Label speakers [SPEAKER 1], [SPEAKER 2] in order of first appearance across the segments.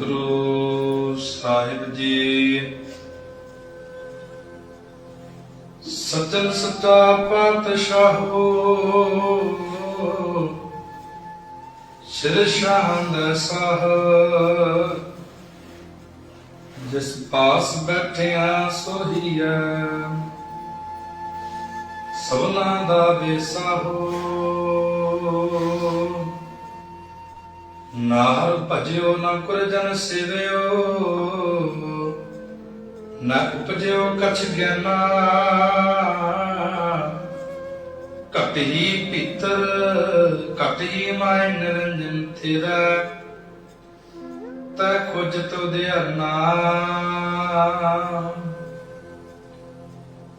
[SPEAKER 1] ਸਤਿਗੁਰੂ ਸਾਹਿਬ ਜੀ। ਸਤਨ ਸਤਾ ਪਾਤਸ਼ਾਹੋ ਸਿਰ ਸ਼ਾਹੰਦ ਸਾਹ। ਜਿਸ ਪਾਸ ਬੈਠਿਆ ਸੋਹੀਐ, ਸਭਨਾ ਦਾ ਬੇਸਾਹੋ ਨਾਰ ਭਜਿਓ ਨਾ ਕੁਰਜਨ ਸੇਵਿਓ, ਨਾ ਉਪਜਿਓ ਕਛ ਗਿਆਨਾ। ਕਪਿ ਪਿਤਰ ਕਪਿ ਮਾਇ ਨਿਰੰਜਨ ਤੇਰਾ ਤਾ ਖੁਜ ਤੋ ਦਿਆਨਾ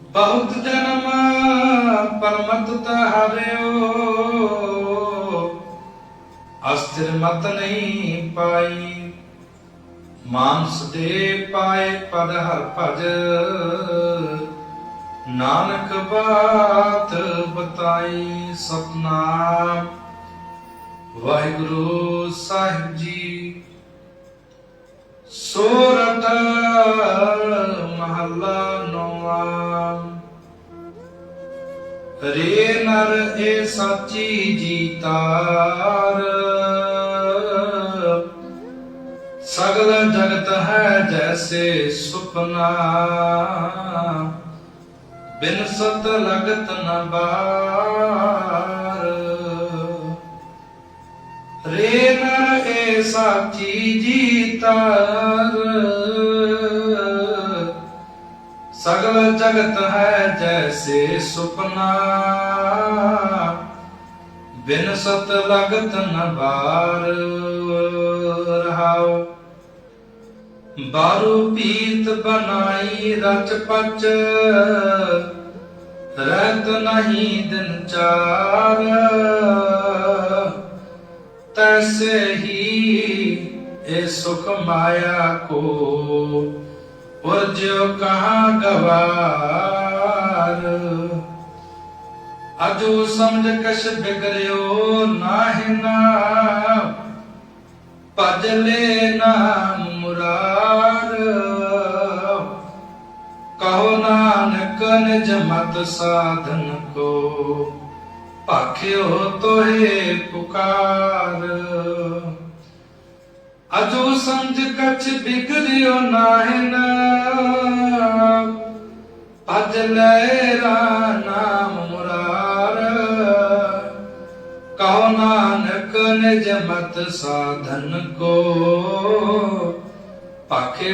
[SPEAKER 1] ਬਹੁਤ ਜਨਮ ਪਰਮਤ ਤਹਾਰਿਓ ਅਸਥਿਰ ਮਤ ਨਹੀਂ ਪਾਈ। ਮਾਨਸ ਦੇ ਪਾਏ ਪਦ ਹਰ ਭਜ। ਨਾਨਕ ਬਾਤ ਬਤਾਈ ਸਤਨਾਮ। ਵਾਹਿਗੁਰੂ ਸਾਹਿਬ ਜੀ ਸੋਰਠ ਮਹੱਲਾ ਨੌਵਾਂ। ਰੇ ਨਰ ਏ ਸਾਚੀ ਜੀਤਾ। ਹੈ ਸੁਪਨਾ ਬਿਨ ਸਤ ਲਗਤ ਨ ਬਾਰ। ਰੇ ਨਰ ਏ ਸਾਚੀ ਜੀ ਤਾਰ। ਸਗਲ ਜਗਤ ਹੈ ਜੈਸੇ ਸੁਪਨਾ ਬਿਨ ਸਤ ਲਗਤ ਨ ਬਾਰ। ਰਹਾਉ ਬਾਰੂ ਪੀਤ ਬਨਾਈ ਰਚ ਪਚ। ਰਹਿਤ ਨਹੀਂ ਦਿਨ ਚਾਰ। ਤੈਸੇ ਹੀ ਇਹ ਸੁਖ ਮਾਇਆ ਕੋ। ਉਰਜੋ ਕਹਾ ਗਵਾਰ। ਅਜੋ ਸਮਝ ਕਛ ਬਿਗਰਿਓ ਨਾਹਿ ਨਾ। ਭਜ ਲੈ ਨਾਮ ਮੁਰਾਰ ਨਾਨਕ ਨਿਜ ਮਤ ਸਾਧਨ ਕੋ ਭਾਖਿਓ ਤੋਏ ਪੁਕਾਰ। ਅਜੋ ਸਮਝ ਕਛ ਬਿਗੜਿਓ ਨਾਹਿ ਨਾ ਭਜ ਲੈ ਰਾ ਨਾਮ ਮੁਰਾਰ। ਕਹੋ ਨਾਨਕ ਨਿਜ ਮਤ ਸਾਧਨ ਕੋ ਪਾਖੇ